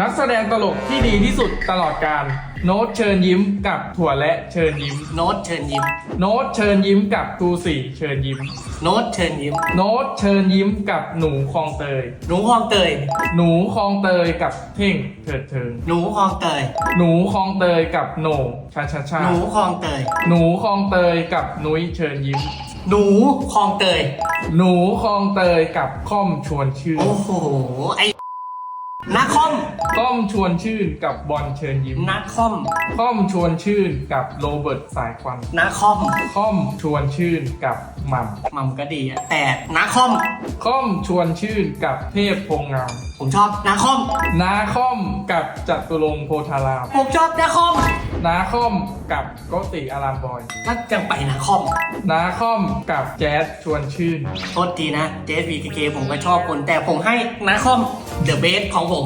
นักแสดงตลกที่ดีที่สุดตลอดการ โน้ตเชิญยิ้มกับถั่วและเชิญยิ้ม โน้ตเชิญยิ้ม โน้ตเชิญยิ้มกับตูสี่เชิญยิ้ม โน้ตเชิญยิ้ม โน้ตเชิญยิ้มกับหนูคลองเตย หนูคลองเตย หนูคลองเตยกับเท่งเถิดเทิง หนูคลองเตย หนูคลองเตยกับโหน่งชาชาชาหนูคลองเตย หนูคลองเตยกับนุ้ยเชิญยิ้ม หนูคลองเตย หนูคลองเตยกับค่อมชวนชื่น โอ้โหไอ้ นักคอมค่อมชวนชื่นกับบอลเชิญยิ้มนักคอมค่อมชวนชื่นกับโรเบิร์ตสายควันนักคอมค่อมชวนชื่นกับหม่ำมัมก็ดีอะแต่นักคอมค่อมชวนชื่นกับเทพโพงงาม ผมชอบนักคอม นาค่อมกับจัตุรงค์โพธาราม ผมชอบนักคอม นาค่อมกับโกติอารามบอย ก็จังไปนักคอม นาค่อมกับแจ๊สชวนชื่น โทษทีนะ JSVTK ผมก็ชอบคนแต่ผมให้นักคอมเดอะเบสของผม